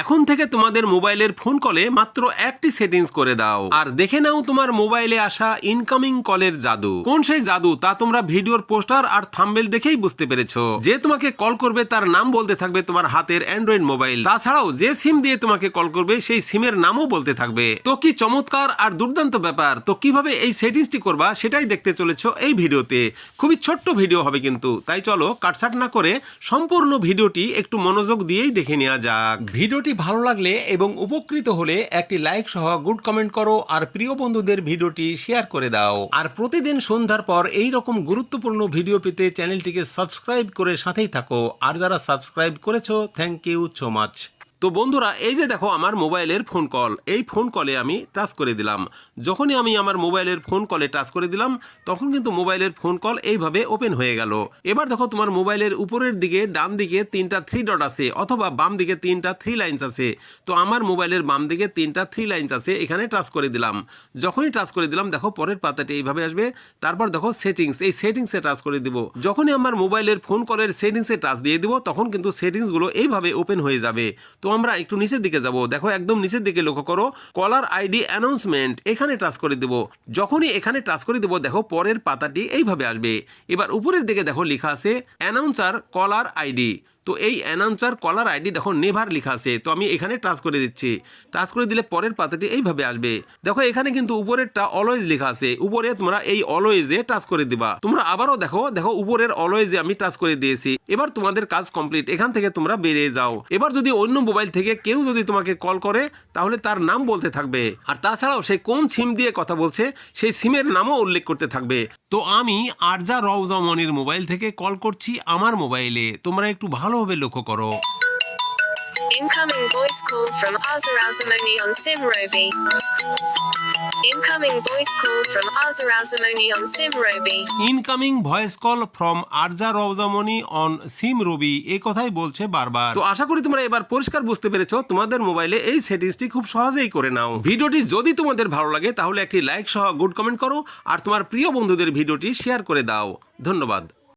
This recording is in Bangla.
এখন থেকে তোমাদের মোবাইলের ফোন কলে মাত্র একটি সেটিংস করে দাও। আর দেখে নাও তোমার মোবাইলে আসা ইনকামিং কলের জাদু। কোন সেই জাদু, তা তোমরা ভিডিওর পোস্টার আর থাম্বেল দেখেই বুঝতে পেরেছ। যে তোমাকে কল করবে, তার নাম বলতে থাকবে তোমার হাতের অ্যান্ড্রয়েড মোবাইল তাছাড়াও যে সিম দিয়ে তোমাকে কল করবে, সেই সিমের নামও বলতে থাকবে। তো কি চমৎকার আর দুর্দান্ত ব্যাপার। তো কীভাবে এই সেটিংসটি করবা, সেটাই দেখতে চলেছো এই ভিডিওতে। খুবই ছোট্ট ভিডিও হবে কিন্তু। তাই চলো কাটসাট না করে সম্পূর্ণ ভিডিওটি একটু মনোযোগ দিয়েই দেখে নেওয়া যাক। ভিডিওটি ভালো লাগলে এবং উপকৃত হলে একটি লাইক সহ গুড কমেন্ট করো আর প্রিয় বন্ধুদের ভিডিওটি শেয়ার করে দাও। আর প্রতিদিন সন্ধ্যার পর এই রকম গুরুত্বপূর্ণ ভিডিও পেতে চ্যানেলটিকে সাবস্ক্রাইব করে সাথেই থাকো। আর যারা সাবস্ক্রাইব করেছ থ্যাংক ইউ সো মাচ তো বন্ধুরা, এই যে দেখো আমার মোবাইলের ফোন কল এই ফোন কলে আমি টাচ করে দিলাম। যখনই আমি আমার মোবাইলের ফোন কলে টাচ করে দিলাম, তখন কিন্তু মোবাইলের ফোন কল এইভাবে ওপেন হয়ে গেল। এবার দেখো তোমার মোবাইলের উপরের দিকে, ডান দিকে তিনটা থ্রি ডট আছে, অথবা বাম দিকে তিনটা থ্রি লাইন্স আছে। তো আমার মোবাইলের বাম দিকে তিনটা থ্রি লাইন্স আছে, এখানে টাচ করে দিলাম। যখনই টাচ করে দিলাম, দেখো পরের পাতাটি এইভাবে আসবে। তারপর দেখো সেটিংস এই সেটিংসে টাচ করে দিব। যখনই আমার মোবাইলের ফোন কলের সেটিংসে টাচ দিয়ে দিব, তখন কিন্তু সেটিংসগুলো এইভাবে ওপেন হয়ে যাবে। তো আমরা একটু নিচের দিকে যাব। দেখো, একদম নিচের দিকে লক্ষ্য করো। কলার আইডি অ্যানাউন্সমেন্ট এখানে টাচ করে দেব। যখনই এখানে টাচ করে দেব, দেখো, পরের পাতাটি এইভাবে আসবে। এবার উপরের দিকে দেখো, লেখা আছে, অ্যানাউন্সার কলার আইডি। তো এই অ্যানাউন্সার কলার আইডি দেখো নেভার লেখা আছে, তো আমি এখানে টাচ করে দিচ্ছি। টাচ করে দিলে পরের পাতাটি এইভাবে আসবে। দেখো এখানে কিন্তু উপরেরটা অলওয়েজ লেখা আছে, উপরে তোমরা এই অলওয়েজে টাচ করে দিবা। তোমরা আবারও দেখো দেখো উপরের অলওয়েজে আমি টাচ করে দিয়েছি। এবার তোমাদের কাজ কমপ্লিট এখান থেকে তোমরা বেরিয়ে যাও। এবার যদি অন্য মোবাইল থেকে কেউ যদি তোমাকে কল করে, তাহলে তার নাম বলতে থাকবে। আর তাছাড়াও সে কোন সিম দিয়ে কথা বলছে, সেই সিমের নামও উল্লেখ করতে থাকবে। তো আমি আরজা রওজা মনির মোবাইল থেকে কল করছি আমার মোবাইলে তোমরা একটু ভালোভাবে লক্ষ্য করো। Incoming voice call from Azar on Simrobi. Incoming voice call from Azar on Simrobi. Incoming voice call from Arja Rowjamoni on SIM Robi এই কথাই বলছে বারবার। তো আশা করি তোমরা এবার পরিষ্কার বুঝতে পেরেছ তোমাদের মোবাইলে এই সেটিংসটি খুব সহজেই করে নাও। ভিডিওটি যদি তোমাদের ভালো লাগে তাহলে একটি লাইক সহ গুড কমেন্ট করো আর তোমার প্রিয় বন্ধুদের ভিডিওটি শেয়ার করে দাও। ধন্যবাদ।